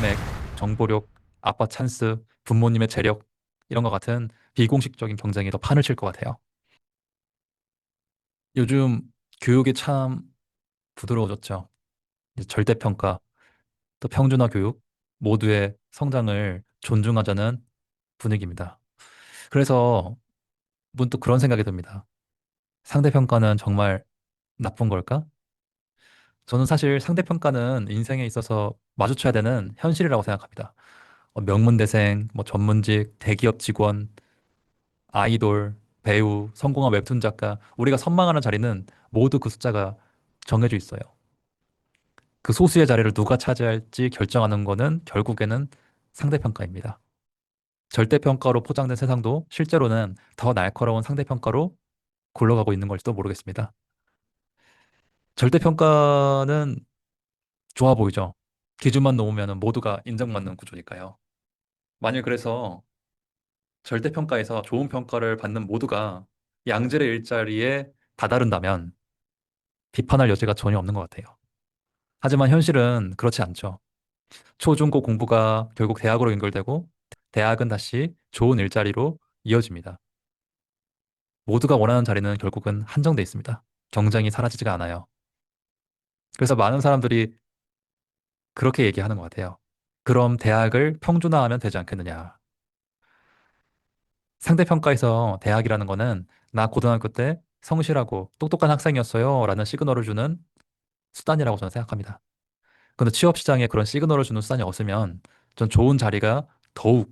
인맥, 정보력, 아빠 찬스, 부모님의 재력 이런 것 같은 비공식적인 경쟁이 더 판을 칠 것 같아요. 요즘 교육이 참 부드러워졌죠. 절대평가, 또 평준화 교육 모두의 성장을 존중하자는 분위기입니다. 그래서 문득 그런 생각이 듭니다. 상대평가는 정말 나쁜 걸까? 저는 사실 상대평가는 인생에 있어서 마주쳐야 되는 현실이라고 생각합니다. 어, 명문대생, 뭐 전문직, 대기업 직원, 아이돌, 배우, 성공한 웹툰 작가, 우리가 선망하는 자리는 모두 그 숫자가 정해져 있어요. 그 소수의 자리를 누가 차지할지 결정하는 거는 결국에는 상대평가입니다. 절대평가로 포장된 세상도 실제로는 더 날카로운 상대평가로 굴러가고 있는 걸지도 모르겠습니다. 절대평가는 좋아 보이죠? 기준만 놓으면 모두가 인정받는 구조니까요. 만일 그래서 절대평가에서 좋은 평가를 받는 모두가 양질의 일자리에 다다른다면 비판할 여지가 전혀 없는 것 같아요. 하지만 현실은 그렇지 않죠. 초중고 공부가 결국 대학으로 연결되고 대학은 다시 좋은 일자리로 이어집니다. 모두가 원하는 자리는 결국은 한정돼 있습니다. 경쟁이 사라지지가 않아요. 그래서 많은 사람들이 그렇게 얘기하는 것 같아요. 그럼 대학을 평준화하면 되지 않겠느냐. 상대평가에서 대학이라는 거는 나 고등학교 때 성실하고 똑똑한 학생이었어요 라는 시그널을 주는 수단이라고 저는 생각합니다. 근데 취업 시장에 그런 시그널을 주는 수단이 없으면 전 좋은 자리가 더욱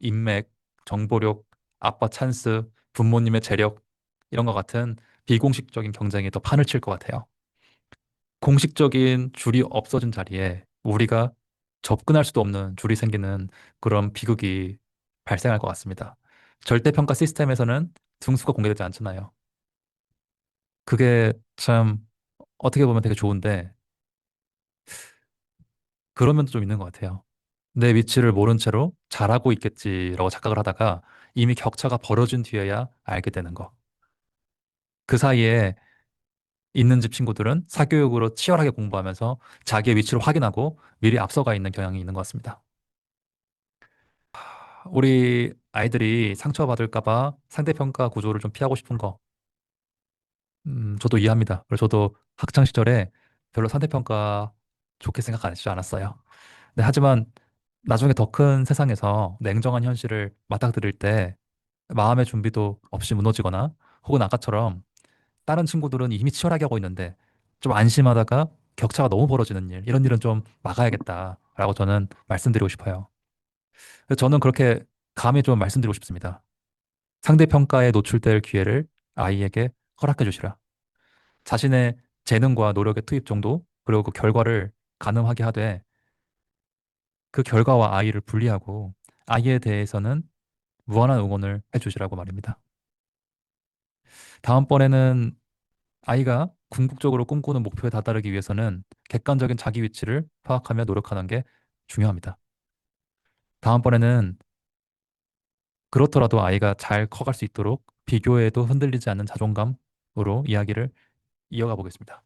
인맥, 정보력, 아빠 찬스, 부모님의 재력 이런 것 같은 비공식적인 경쟁이 더 판을 칠 것 같아요. 공식적인 줄이 없어진 자리에 우리가 접근할 수도 없는 줄이 생기는 그런 비극이 발생할 것 같습니다. 절대평가 시스템에서는 등수가 공개되지 않잖아요. 그게 참 어떻게 보면 되게 좋은데 그런 면도 좀 있는 것 같아요. 내 위치를 모른 채로 잘하고 있겠지라고 착각을 하다가 이미 격차가 벌어진 뒤에야 알게 되는 거. 그 사이에 있는 집 친구들은 사교육으로 치열하게 공부하면서 자기의 위치를 확인하고 미리 앞서가 있는 경향이 있는 것 같습니다. 우리 아이들이 상처받을까 봐 상대평가 구조를 좀 피하고 싶은 거. 음, 저도 이해합니다. 그래서 저도 학창 시절에 별로 상대평가 좋게 생각하지 않았어요. 네, 하지만 나중에 더 큰 세상에서 냉정한 현실을 맞닥뜨릴 때 마음의 준비도 없이 무너지거나 혹은 아까처럼 다른 친구들은 이미 치열하게 하고 있는데 좀 안심하다가 격차가 너무 벌어지는 일, 이런 일은 좀 막아야겠다라고 저는 말씀드리고 싶어요. 저는 그렇게 감히 좀 말씀드리고 싶습니다. 상대평가에 노출될 기회를 아이에게 허락해 주시라. 자신의 재능과 노력의 투입 정도, 그리고 그 결과를 가늠하게 하되 그 결과와 아이를 분리하고 아이에 대해서는 무한한 응원을 해주시라고 말입니다. 다음번에는 아이가 궁극적으로 꿈꾸는 목표에 다다르기 위해서는 객관적인 자기 위치를 파악하며 노력하는 게 중요합니다. 다음번에는 그렇더라도 아이가 잘 커갈 수 있도록 비교에도 흔들리지 않는 자존감으로 이야기를 이어가 보겠습니다.